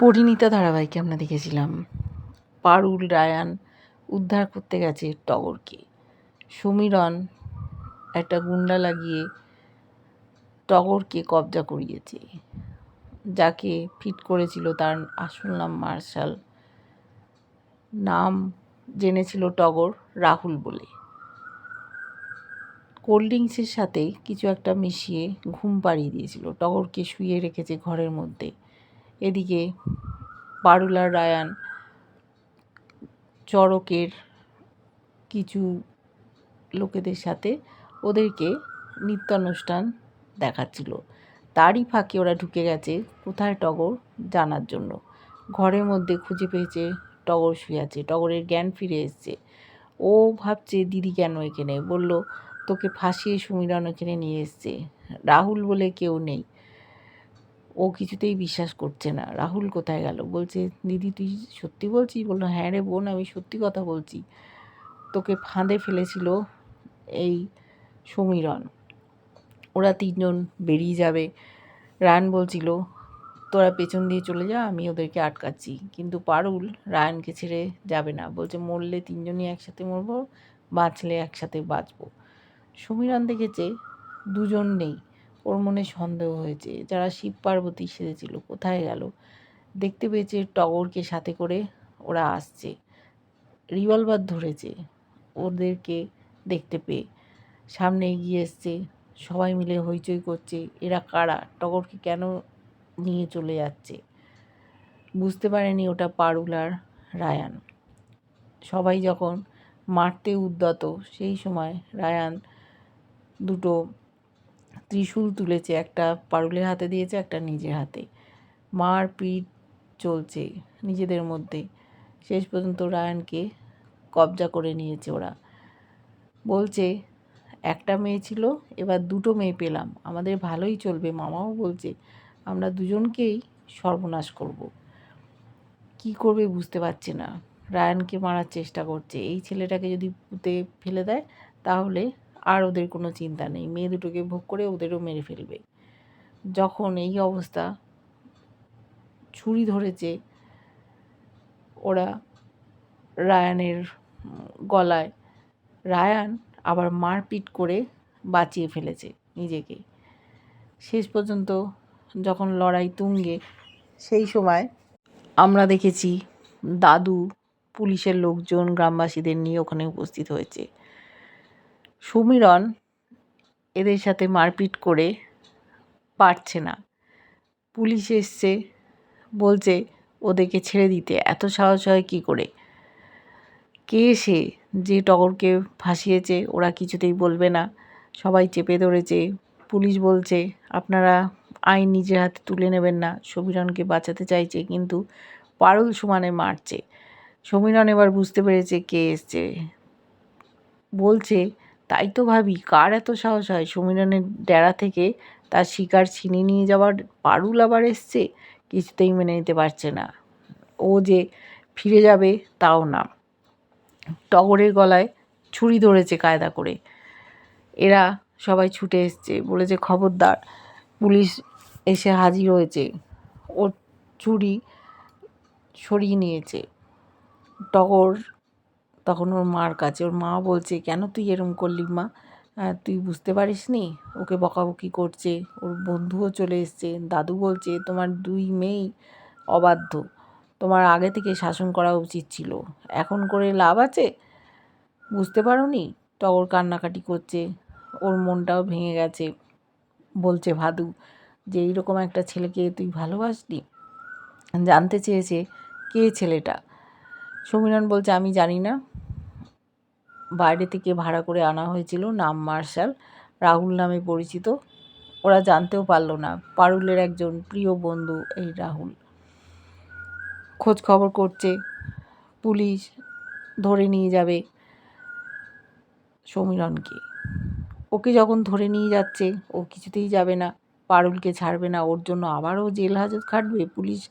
পরিণীতা ধারাবাহিকে আমরা দেখেছিলাম। পারুল, রায়ান উদ্ধার করতে গেছে টগরকে। সমীরণ একটা গুন্ডা লাগিয়ে টগরকে কবজা করিয়েছে, যাকে ফিট করেছিল তার আসল নাম মার্শাল। নাম জেনেছিল টগর রাহুল বলে। কোল্ড ড্রিঙ্কসের সাথে কিছু একটা মিশিয়ে ঘুম পাড়িয়ে দিয়েছিল। টগরকে শুয়ে রেখেছে ঘরের মধ্যে। এদিকে পারুলার রায়ান চড়কের কিছু লোকেদের সাথে ওদেরকে নৃত্যানুষ্ঠান দেখাচ্ছিল। তারই ফাঁকে ওরা ঢুকে গেছে কোথায় টগর জানার জন্য। ঘরের মধ্যে খুঁজে পেয়েছে টগর শুয়ে আছে, টগরের জ্ঞান ফিরে এসছে। ও ভাবছে, দিদি কেন এখানে? বলল, তোকে ফাঁসিয়ে সুমিরন এখানে নিয়ে এসছে। রাহুল বলে কেউ নেই। ও কিছুতেই বিশ্বাস করছে না। রাহুল কোথায় গেল? বলছে, দিদি, তুই সত্যি বলছিস? বলল হ্যাঁ রে বোন, আমি সত্যি কথা বলছি। তোকে ফাঁদে ফেলেছিল এই সমীরণ। ওরা তিনজন বেরিয়ে যাবে। রায়ন বলছিল, তোরা পেছন দিয়ে চলে যা, আমি ওদেরকে আটকাচ্ছি। কিন্তু পারুল রায়নকে ছেড়ে যাবে না। বলছে, মরলে তিনজনই একসাথে মরবো, বাঁচলে একসাথে বাঁচবো। সমীরণ দেখেছে, দুজন নেই। ওর মনে সন্দেহ হয়েছে, যারা শিব পার্বতী সেজেছিল, কোথায় গেল? দেখতে পেয়েছে টগরকে সাথে করে ওরা আসছে। রিভলভার ধরেছে ওদেরকে দেখতে পেয়ে। সামনে এগিয়ে এসছে, সবাই মিলে হইচই করছে, এরা কারা? টগরকে কেন নিয়ে চলে যাচ্ছে? বুঝতে পারেনি ওটা পারুলার রায়ান। সবাই যখন মারতে উদ্যত, সেই সময় রায়ান দুটো ত্রিশূল তুলেছে, একটা পারুলের হাতে দিয়েছে, একটা নিজের হাতে। মার পিট চলছে নিজেদের মধ্যে। শেষ পর্যন্ত রায়ানকে কবজা করে নিয়েছে ওরা। বলছে, একটা মেয়ে ছিল, এবার দুটো মেয়ে পেলাম। আমাদের ভালোই চলবে। মামাও বলছে, আমরা দুজনকেই সর্বনাশ করব। কি করবে বুঝতে পারছে না। রায়ানকে মারার চেষ্টা করছে। এই ছেলেটাকে যদি পুঁতে ফেলে দেয়, তাহলে আর ওদের কোনো চিন্তা নেই। মেয়ে দুটোকে ভোগ করে ওদেরও মেরে ফেলবে। যখন এই অবস্থা ছুরি ধরেছে, ওরা রায়ানের গলায়, রায়ান আবার মারপিট করে বাঁচিয়ে ফেলেছে নিজেকে। শেষ পর্যন্ত যখন লড়াই তুঙ্গে, সেই সময় আমরা দেখেছি দাদু পুলিশের লোকজন গ্রামবাসীদের নিয়ে ওখানে উপস্থিত হয়েছে। সমীরণ এদের সাথে মারপিট করে পারছে না। পুলিশ এসছে, বলছে, ওদেরকে ছেড়ে দিতে। এত সাহস হয় কী করে? কে সে? যে টগরকে ফাঁসিয়েছে, ওরা কিছুতেই বলবে না। সবাই চেপে ধরেছে। পুলিশ বলছে, আপনারা আইন নিজের হাতে তুলে নেবেন না। সমীরণকে বাঁচাতে চাইছে, কিন্তু পারুল সমানে মারছে। সমীরণ এবার বুঝতে পেরেছে কে এসছে। বলছে তাই তো ভাবি, কার এত সাহস হয়? সমীরণের ডেরা থেকে তার শিকার ছিনিয়ে নিয়ে যাওয়ার পারুল আবার এসছে? কিছুতেই মেনে নিতে পারছে না। ও যে ফিরে যাবে তাও না। টগরের গলায় ছুরি ধরেছে কায়দা করে। এরা সবাই ছুটে এসছে বলেছে খবরদার, পুলিশ এসে হাজির হয়েছে। ওর ছুরি সরিয়ে নিয়েছে। টগর তখন ওর মার কাছে, ওর মা বলছে, কেন তুই এরম করলি মা? তুই বুঝতে পারিস নি ওকে বকাবকি করছে, ওর বন্ধুও চলে এসছে, দাদু বলছে, তোমার দুই মেয়েই অবাধ্য। তোমার আগে থেকে শাসন করা উচিত ছিল। এখন করে লাভ আছে? বুঝতে পারো নি টগর কান্নাকাটি করছে, ওর মনটাও ভেঙে গেছে। বলছে ভাদু, যে এইরকম একটা ছেলেকে তুই ভালোবাসলি? জানতে চেয়েছে কে ছেলেটা? সমীরণ বলছে, আমি জানি না। বাইরে থেকে ভাড়া করে আনা হয়েছিল, নাম মার্শাল। রাহুল নামে পরিচিত। ওরা জানতেও পারল না। পারুলের একজন প্রিয় বন্ধু এই রাহুল। খোঁজ খবর করছে, পুলিশ ধরে নিয়ে যাবে সমীরণকে। ওকে যখন ধরে নিয়ে যাচ্ছে, ও কিছুতেই যাবে না। পারুলকে ছাড়বে না। ওর জন্য আবারও জেল হাজত খাটবে। পুলিশ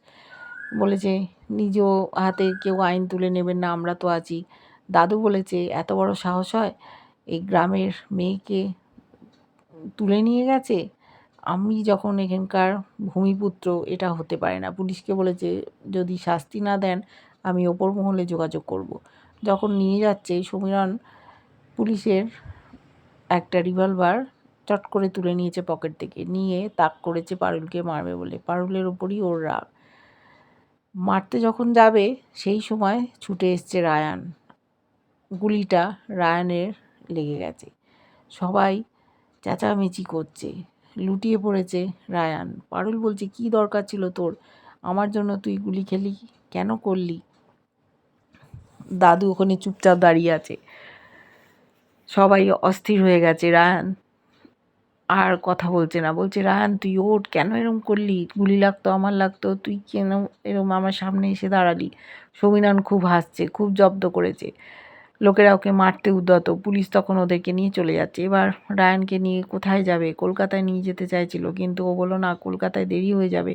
বলেছে নিজ হাতে কেউ আইন তুলে নেবেন না, আমরা তো আছি। দাদু বলেছে, এত বড় সাহস হয়? এই গ্রামের মেয়েকে তুলে নিয়ে গেছে? আমি যখন এখানকার ভূমিপুত্র, এটা হতে পারে না। পুলিশকে বলেছে, যদি শাস্তি না দেন, আমি ওপর মহলে যোগাযোগ করব। যখন নিয়ে যাচ্ছে, সমীরণ পুলিশের একটা রিভলভার চট করে তুলে নিয়েছে পকেট থেকে। নিয়ে তাক করেছে পারুলকে, মারবে বলে। পারুলের ওপরই ওর রাগ। মারতে যখন যাবে, সেই সময় ছুটে এসছে রায়ান। গুলিটা রায়ানের লেগে গেছে। সবাই চেঁচামেচি করছে। লুটিয়ে পড়েছে রায়ান। পারুল বলছে, কি দরকার ছিল তোর? আমার জন্য তুই গুলি খেলি? কেন করলি? দাদু ওখানে চুপচাপ দাঁড়িয়ে আছে। সবাই অস্থির হয়ে গেছে। রায়ান আর কথা বলছে না। বলছে রায়ান তুই ওঠ। কেন এরম করলি? গুলি লাগতো, আমার লাগতো। তুই কেন এরম আমার সামনে এসে দাঁড়ালি? সমীরণ খুব হাসছে, খুব জব্দ করেছে। লোকেরা ওকে মারতে উদ্যত। পুলিশ তখন ওদেরকে নিয়ে চলে যাচ্ছে। এবার রায়ানকে নিয়ে কোথায় যাবে? কলকাতায় নিয়ে যেতে চাইছিল, কিন্তু ও বলল, না, কলকাতায় দেরি হয়ে যাবে।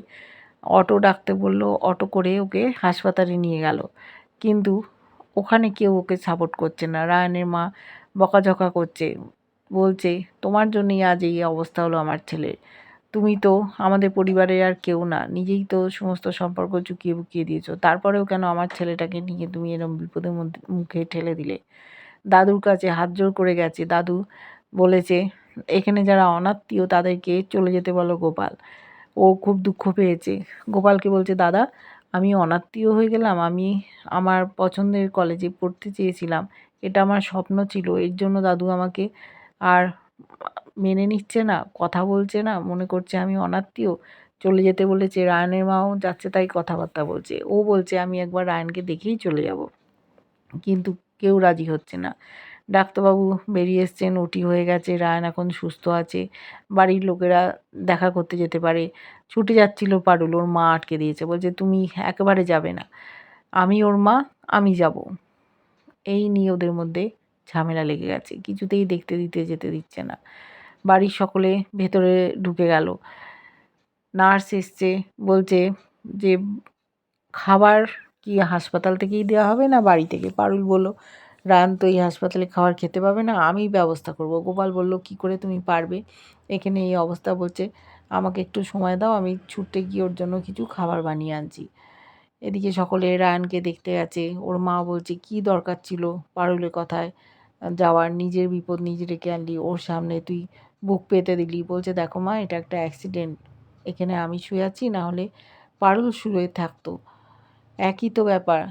অটো ডাকতে বলল, অটো করে ওকে হাসপাতালে নিয়ে গেল। কিন্তু ওখানে কেউ ওকে সাপোর্ট করছে না। রায়ানের মা বকাঝকা করছে। বলছে, তোমার জন্যই আজ এই অবস্থা হলো আমার ছেলের। তুমি তো আমাদের পরিবারের আর কেউ না। নিজেই তো সমস্ত সম্পর্ক চুকিয়ে বুকিয়ে দিয়েছ। তারপরেও কেন আমার ছেলেটাকে নিয়ে তুমি এরম বিপদের মধ্যে মুখে ঠেলে দিলে? দাদুর কাছে হাত জোর করে গেছে। দাদু বলেছে, এখানে যারা অনাত্মীয়, তাদেরকে চলে যেতে বলো গোপাল। ও খুব দুঃখ পেয়েছে। গোপালকে বলছে, দাদা, আমি অনাত্মীয় হয়ে গেলাম। আমি আমার পছন্দের কলেজে পড়তে চেয়েছিলাম। এটা আমার স্বপ্ন ছিল। এর জন্য দাদু আমাকে আর মেনে নিচ্ছে না, কথা বলছে না, মনে করছে আমি অনাত্মীয়। চলে যেতে বলেছে, রায়নের মাও যাচ্ছে তাই কথাবার্তা বলছে। ও বলছে, আমি একবার রায়নকে দেখেই চলে যাব। কিন্তু কেউ রাজি হচ্ছে না। ডাক্তারবাবু বেরিয়ে এসছেন, ওটি হয়ে গেছে, রায়ন এখন সুস্থ আছে। বাড়ির লোকেরা দেখা করতে যেতে পারে। ছুটে যাচ্ছিল পারুল, ওর মা আটকে দিয়েছে। বলছে, তুমি একেবারে যাবে না। আমি ওর মা, আমি যাব। এই নিয়ে ওদের মধ্যে ঝামেলা লেগে গেছে। কিছুতেই দেখতে দিতে যেতে দিচ্ছে না। বাড়ির সকলে ভেতরে ঢুকে গেল। নার্স এসছে, বলছে যে, খাবার কি হাসপাতাল থেকেই দেওয়া হবে না বাড়ি থেকে? পারুল বলল, রান তো এই হাসপাতালে খাবার খেতে পাবে না আমি ব্যবস্থা করব। গোপাল বলল, কি করে তুমি পারবে? এখানে এই অবস্থা বলছে, আমাকে একটু সময় দাও, আমি ছুটতে গিয়ে ওর জন্য কিছু খাবার বানিয়ে আনছি। এদিকে সকলে রায়ানকে দেখতে গেছে। ওর মা বলছে, কি দরকার ছিল? পারুলের কথায়। যাওয়ার নিজের বিপদ নিজে রেখে আনলি। ওর সামনে তুই বুক পেতে দিলি। বলছে, দেখো মা, এটা একটা অ্যাক্সিডেন্ট এখানে আমি শুয়ে আছি, না হলে পারুল শুয়ে থাকতো। একই তো ব্যাপার।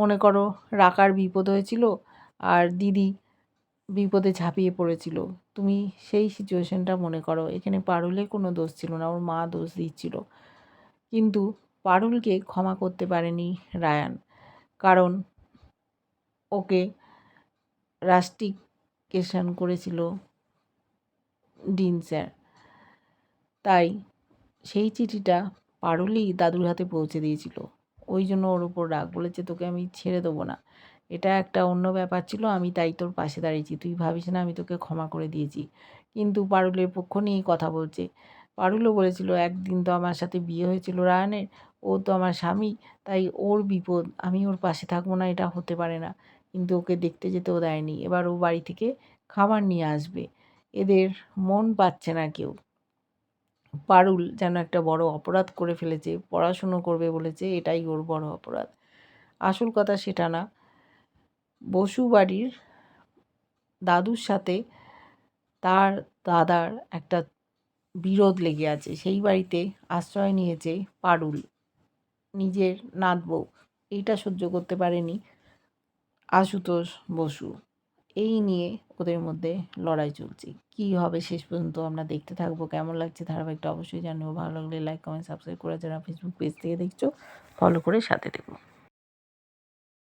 মনে করো, রাকার বিপদ হয়েছিল আর দিদি বিপদে ঝাঁপিয়ে পড়েছিল। তুমি সেই সিচুয়েশনটা মনে করো। এখানে পারুলে কোনো দোষ ছিল না, ওর মা দোষ দিচ্ছিল। কিন্তু পারুলকে ক্ষমা করতে পারেনি রায়ান। কারণ ওকে রাস্টিকেশন করেছিল ডিন স্যার। তাই সেই চিঠিটা পারুলই দাদুর হাতে পৌঁছে দিয়েছিল। ওই জন্য ওর উপর রাগ। বলেছে, তোকে আমি ছেড়ে দেবো না। এটা একটা অন্য ব্যাপার ছিল, আমি তাই তোর পাশে দাঁড়িয়েছি। তুই ভাবিস না, আমি তোকে ক্ষমা করে দিয়েছি। কিন্তু পারুলের পক্ষ নিয়েই কথা বলছে। পারুলও বলেছিল, একদিন তো আমার সাথে বিয়ে হয়েছিল রায়ানের। ও তো আমার স্বামী, তাই ওর বিপদ, আমি ওর পাশে থাকব না, এটা হতে পারে না। কিন্তু ওকে দেখতে যেতেও দেয়নি। এবার ও বাড়ি থেকে খাবার নিয়ে আসবে। এদের মন পাচ্ছে না কেউ। পারুল যেন একটা বড় অপরাধ করে ফেলেছে, পড়াশুনো করবে বলেছে, এটাই ওর বড় অপরাধ। আসল কথা সেটা না। বসু বাড়ির দাদুর সাথে তার দাদার একটা বিরোধ লেগে আছে। সেই বাড়িতে আশ্রয় নিয়েছে পারুল। নিজের নাত বউ। এইটা সহ্য করতে পারেনি আশুতোষ বসু। এই নিয়ে ওদের মধ্যে লড়াই চলছে। কি হবে শেষ পর্যন্ত আমরা দেখতে থাকব। কেমন লাগছে ধারাবাহিকটা অবশ্যই জানিও। ভালো লাগলে লাইক কমেন্ট সাবস্ক্রাইব করে যারা ফেসবুক পেজ থেকে দেখছ ফলো করে সাথে দেখো